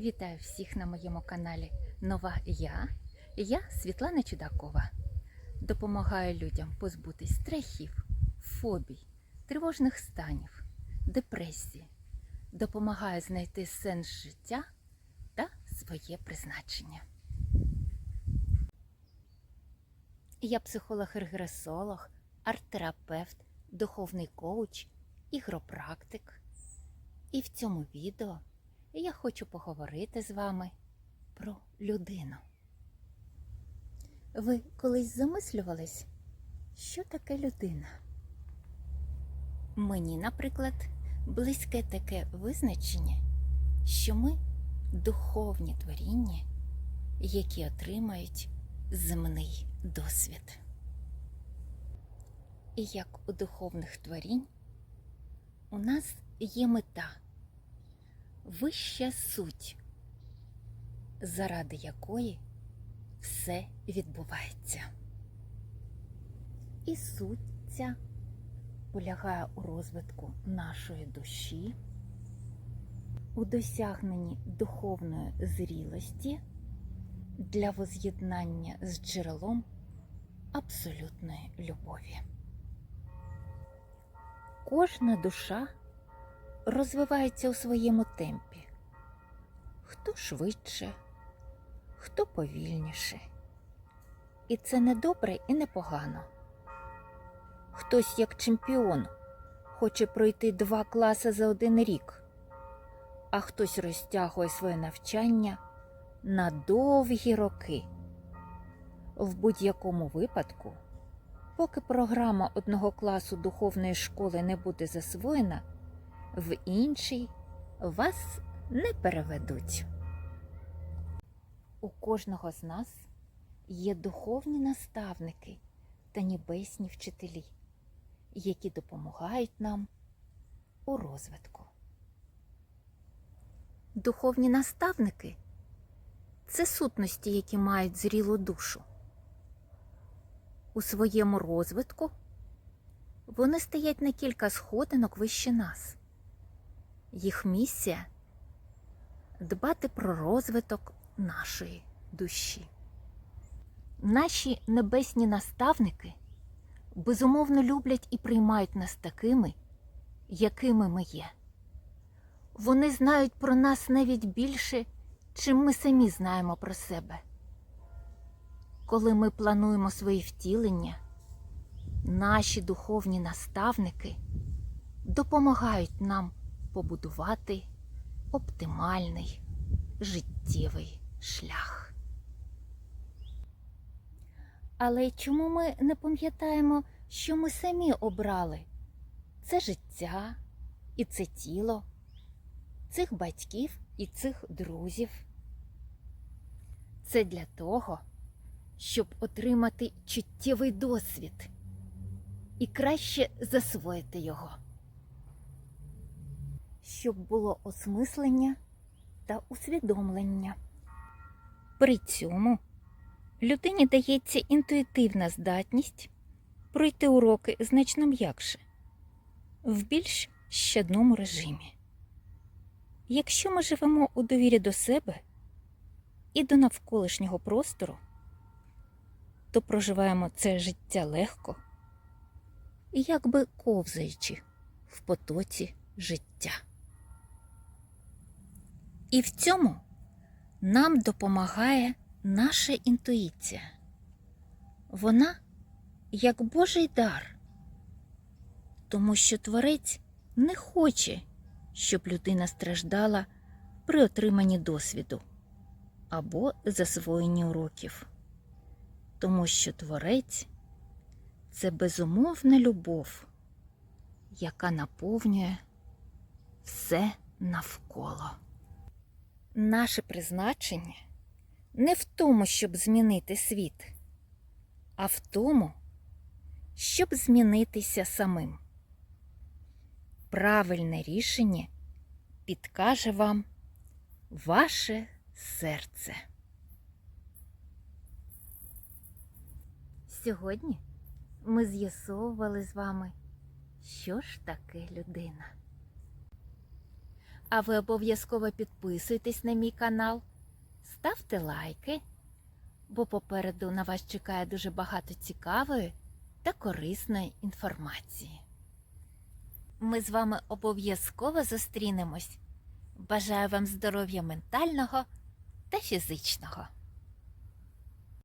Вітаю всіх на моєму каналі Нова Я. Я Світлана Чудакова. Допомагаю людям позбутись страхів, фобій, тривожних станів, депресії. Допомагаю знайти сенс життя та своє призначення. Я психолог-регресолог, арт-терапевт, духовний коуч, ігропрактик. І в цьому відео я хочу поговорити з вами про людину. Ви колись замислювались, що таке людина? Мені, наприклад, близьке таке визначення, що ми духовні творіння, які отримають земний досвід. І як у духовних творінь, у нас є мета вища суть, заради якої все відбувається. І суть ця полягає у розвитку нашої душі, у досягненні духовної зрілості для воз'єднання з джерелом абсолютної любові. Кожна душа розвивається у своєму темпі. Хто швидше, хто повільніше. І це не добре і не погано. Хтось, як чемпіон, хоче пройти два класи за один рік, а хтось розтягує своє навчання на довгі роки. В будь-якому випадку, поки програма одного класу духовної школи не буде засвоєна, в інший вас не переведуть. У кожного з нас є духовні наставники та небесні вчителі, які допомагають нам у розвитку. Духовні наставники це сутності, які мають зрілу душу. У своєму розвитку вони стоять на кілька сходинок вище нас. Їх місія дбати про розвиток нашої душі. Наші небесні наставники безумовно люблять і приймають нас такими, якими ми є. Вони знають про нас навіть більше, чим ми самі знаємо про себе. Коли ми плануємо свої втілення, наші духовні наставники допомагають нам побудувати оптимальний життєвий шлях. Але чому ми не пам'ятаємо, що ми самі обрали це життя і це тіло, цих батьків і цих друзів? Це для того, щоб отримати чуттєвий досвід і краще засвоїти його щоб було осмислення та усвідомлення. При цьому людині дається інтуїтивна здатність пройти уроки значно м'якше, в більш щадному режимі. Якщо ми живемо у довірі до себе і до навколишнього простору, то проживаємо це життя легко, якби ковзаючи в потоці життя. І в цьому нам допомагає наша інтуїція. Вона як Божий дар, тому що Творець не хоче, щоб людина страждала при отриманні досвіду або засвоєнні уроків, тому що Творець це безумовна любов, яка наповнює все навколо. Наше призначення не в тому, щоб змінити світ, а в тому, щоб змінитися самим. Правильне рішення підкаже вам ваше серце. Сьогодні ми з'ясовували з вами, що ж таке людина. А ви обов'язково підписуйтесь на мій канал, ставте лайки, бо попереду на вас чекає дуже багато цікавої та корисної інформації. Ми з вами обов'язково зустрінемось. Бажаю вам здоров'я ментального та фізичного.